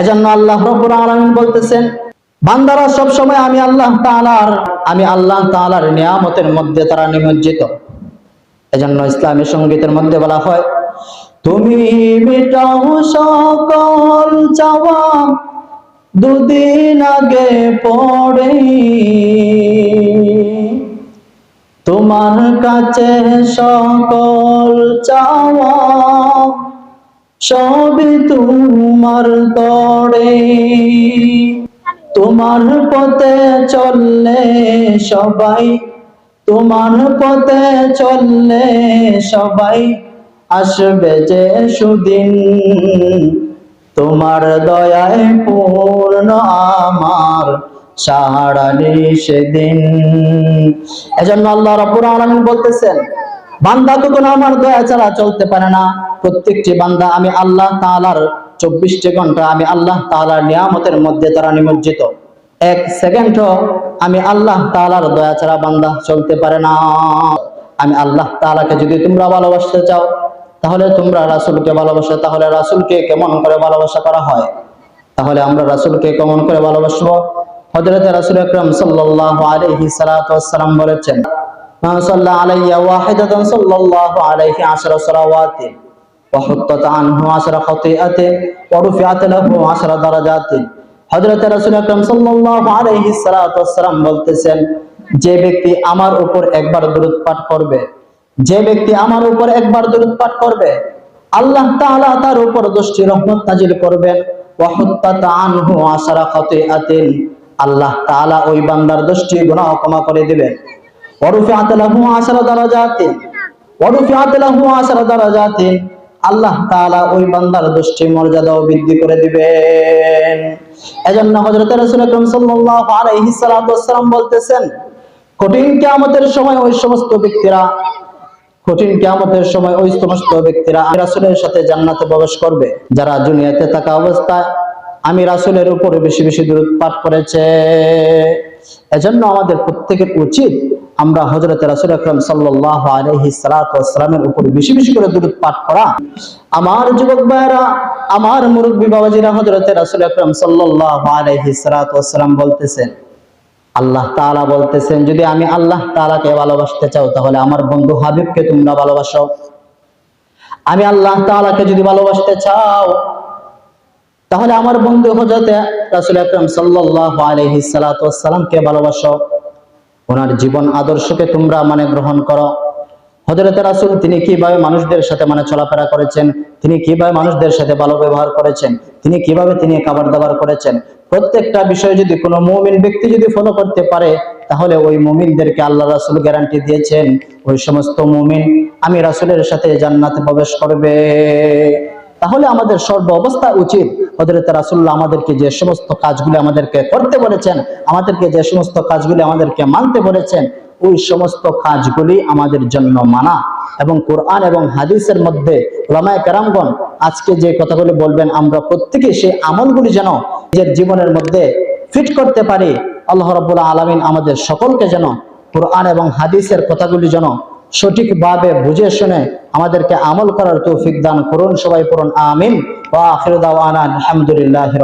এজন্য আল্লাহ রব্বুল আলামিন বলতেছেন, বান্দারা সব সময় আমি আল্লাহ তাআলার, আমি আল্লাহ তাআলার নিয়ামতের মধ্যে তারা নিমজ্জিত। এজন্য ইসলামী সঙ্গীতের মধ্যে বলা হয়, তুমি মেটাও সকল চাওয়া, দুদিন আগে পড়ে। তোমার কাছে সকল চাওয়া, সবই তোমার তরে তোমার পথে চললে সবাই, তোমার পথে চললে সবাই আসবে যে সুদিন। তোমার দয়ায় পূর্ণ আমার সাহারানি সেদিন। এজন্য আল্লাহ রাব্বুল আলামিন বলতেছেন, বান্দা কখনো আমার দয়া ছাড়া চলতে পারে না। প্রত্যেকটি বান্দা আমি আল্লাহ তাআলার চব্বিশটি ঘণ্টা আমি আল্লাহ তাআলার নিয়ামতের মধ্যে তারা নিমজ্জিত। এক সেকেন্ড আমি আল্লাহ তাআলার দয়া ছাড়া বান্দা চলতে পারে না। আমি আল্লাহ তাআলাকে যদি তোমরা ভালোবাসতে চাও, তাহলে তোমরা রাসূলকে ভালোবাসো, তাহলে রাসূলকে কেমন করে ভালোবাসা করা হয়? তাহলে আমরা রাসূলকে কেমন করে ভালোবাসবো? হযরত রাসূল আকরাম সাল্লাল্লাহু আলাইহি সাল্লাতু ওয়াসসালাম বলেছেন আলাইয়া ওয়াহিদাতান সাল্লাল্লাহু আলাইহি আশরা সালাওয়াতিন ওয়া ওয়া রাসূল আকরাম সাল্লাল্লাহু আলাইহি সাল্লাতু ওয়াসসালাম বলতেছেন, যে ব্যক্তি আমার উপর একবার পাঠ করবে, যে ব্যক্তি আমার উপর একবার দরুদ পাঠ করবে, আল্লাহ তাআলা তার উপর রহমত নাজিল করবেন। ওয়া হুত্তাত আশরা খাতিআতিন আল্লাহ তাআলা ওই বান্দার দৃষ্টি গুনাহ ক্ষমা করে দিবেন। ওয়ারুফিআত লাহু আশরা দারাজাতিন ওয়ারুফিআত লাহু আশরা দারাজাতিন আল্লাহ তাআলা ওই বান্দার দৃষ্টি মর্যাদাও বৃদ্ধি করে দিবেন। এজন্য হযরত রাসূল সাল্লাতু বলতেছেন, কঠিন কিয়ামতের সময় ওই সমস্ত ব্যক্তিরা, কঠিন কিয়ামতের সময় ওই সমস্ত ব্যক্তিরা আমি রাসূলের সাথে জান্নাতে প্রবেশ করবে। যারা দুনিয়াতে থাকা অবস্থায় আমি রাসূলের উপর বেশি বেশি দরুদ পাঠ করেছে। এজন্য আমাদের প্রত্যেকের উচিত আমরা হজরত রাসূল আকরাম সাল্লাল্লাহু আলাইহি সাল্লাতু ওয়াসসালামের উপর বেশি বেশি করে দরুদ পাঠ করা আমার যুবক ভাইরা আমার মুরব্বী বাবাজিরা হযরত রাসূল আকরাম সাল্লাল্লাহু আলাইহি সাল্লাতু ওয়াসসালাম বলতেছেন, আল্লাহ তাআলা বলতেছেন, যদি আমি আল্লাহ তাআলাকে ভালোবাসতে চাও, তাহলে আমার বন্ধু হাবিবকে তোমরা ভালোবাসো। আমি আল্লাহ তাআলাকে যদি ভালোবাসতে চাও, তাহলে আমার বন্ধু হযরত রাসূল আকরাম সাল্লাল্লাহু আলাইহি সাল্লাতু ওয়াসসালামকে ভালোবাসো। ওনার জীবন আদর্শকে তোমরা মানে গ্রহণ করো। হযরত রাসূল তিনি কীভাবে মানুষদের সাথে মানে চলাফেরা করেছেন, তিনি কীভাবে মানুষদের সাথে ভালো ব্যবহার করেছেন, তিনি কীভাবে তিনি খাবার দাবার করেছেন, প্রত্যেকটা বিষয় যদি কোনো মুমিন ব্যক্তি যদি ফলো করতে পারে, তাহলে ওই মুমিনদেরকে আল্লাহ রাসুল গ্যারান্টি দিয়েছেন, ওই সমস্ত মুমিন আমি রাসূলের সাথে জান্নাতে প্রবেশ করবে। তাহলে আমাদের সর্ব অবস্থা উচিত হযরত রাসূলুল্লাহ আমাদেরকে যে সমস্ত কাজগুলি আমাদেরকে করতে বলেছেন, আমাদেরকে যে সমস্ত কাজগুলি আমাদেরকে মানতে বলেছেন, ওই সমস্ত কাজগুলি আমাদের জন্য মানা। এবং কোরআন এবং হাদিসের মধ্যে ওলামায়ে কেরামগণ আজকে যে কথাগুলি বলবেন, আমরা প্রত্যেকে সেই আমলগুলি যেন নিজের জীবনের মধ্যে ফিট করতে পারি। আল্লাহ রাব্বুল আলামিন আমাদের সকলকে যেন কোরআন এবং হাদিসের কথাগুলি যেন সঠিকভাবে বুঝে শুনে আমাদেরকে আমল করার তৌফিক দান করুন। সবাই পড়ুন, আমিন। ওয়া আখিরু দাওয়ানা আলহামদুলিল্লাহি